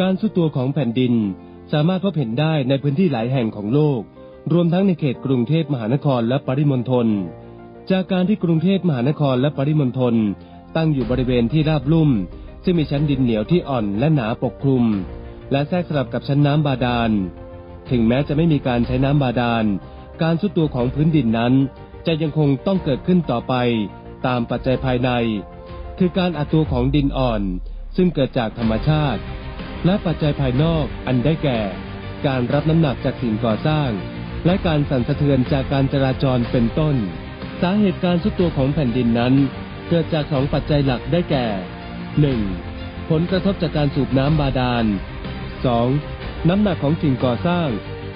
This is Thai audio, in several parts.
การสุดตัวของแผ่นดินสามารถพบเห็นได้ในพื้นที่หลายแห่งของโลก รวมทั้งในเขตกรุงเทพมหานครและปริมณฑล จากการที่กรุงเทพมหานครและปริมณฑลตั้งอยู่บริเวณที่ราบลุ่ม ซึ่งมีชั้นดินเหนียวที่อ่อนและหนาปกคลุม และแทรกสลับกับชั้นน้ำบาดาล ถึงแม้จะไม่มีการใช้น้ำบาดาล การสุดตัวของพื้นดินนั้น จะยังคงต้องเกิดขึ้นต่อไป ตามปัจจัยภายใน คือการอัดตัวของดินอ่อน ซึ่งเกิดจากธรรมชาติ และปัจจัยภายนอกอันได้แก่ การรับน้ำหนักจากสิ่งก่อสร้าง และการสั่นสะเทือนจากการจราจรเป็นต้น สาเหตุการสุดตัวของแผ่นดินนั้น เกิดจากสองปัจจัยหลักได้แก่ 1. ผลกระทบจากการสูบน้ำบาดาล 2. น้ำหนักของสิ่งก่อสร้าง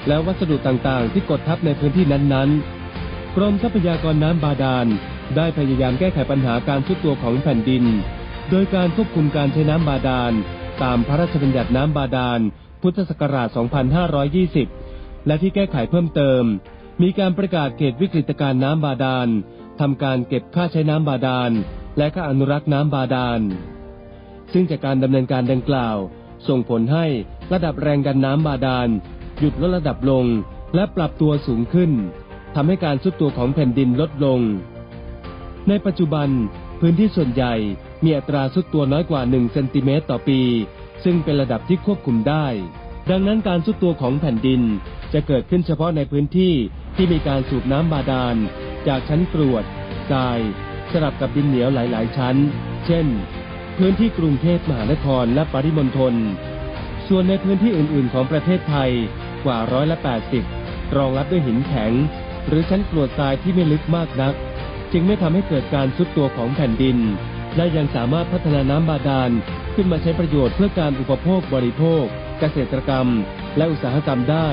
และวัสดุต่างๆ ที่กดทับในพื้นที่นั้นๆ กรมทรัพยากรน้ำบาดาล ได้พยายามแก้ไขปัญหาการทุดตัวของแผ่นดิน โดยการควบคุมการใช้น้ำบาดาล ตามพระราชบัญญัติน้ำบาดาล พุทธศักราช 2520 และที่แก้ไขเพิ่มเติม มีการประกาศเขตวิกฤตการณ์น้ำบาดาลทำการเก็บค่าใช้น้ำบาดาล และค่าอนุรักษ์น้ำบาดาล ซึ่งจากการดำเนินการดังกล่าว ส่งผลให้ระดับแรงดันน้ำบาดาล หยุดลดระดับลงและปรับตัวสูงขึ้นทำให้การซุดตัวของแผ่นดินลดลง ในปัจจุบัน พื้นที่ส่วนใหญ่มีอัตราซุดตัวน้อยกว่า 1 เซนติเมตรต่อปี ซึ่งเป็นระดับที่ควบคุมได้ ดังนั้นการซุดตัวของแผ่นดิน จะเกิดขึ้นเฉพาะในพื้นที่ที่มีการสูบน้ำบาดาล จากชั้นกรวดทราย สลับกับดินเหนียวหลาย ๆ ชั้น เช่น พื้นที่กรุงเทพมหานครและปริมณฑล ส่วนในพื้นที่อื่น ๆ ของประเทศไทยกว่าร้อยละ80 รองรับด้วยหินแข็ง หรือชั้นกรวดทรายที่ไม่ลึกมากนัก จึงไม่ทำให้เกิดการซุดตัวของแผ่นดิน และยังสามารถพัฒนาน้ำบาดาลขึ้นมาใช้ประโยชน์เพื่อการอุปโภคบริโภค เกษตรกรรม และอุตสาหกรรมได้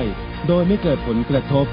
โดยไม่เกิดผลกระทบ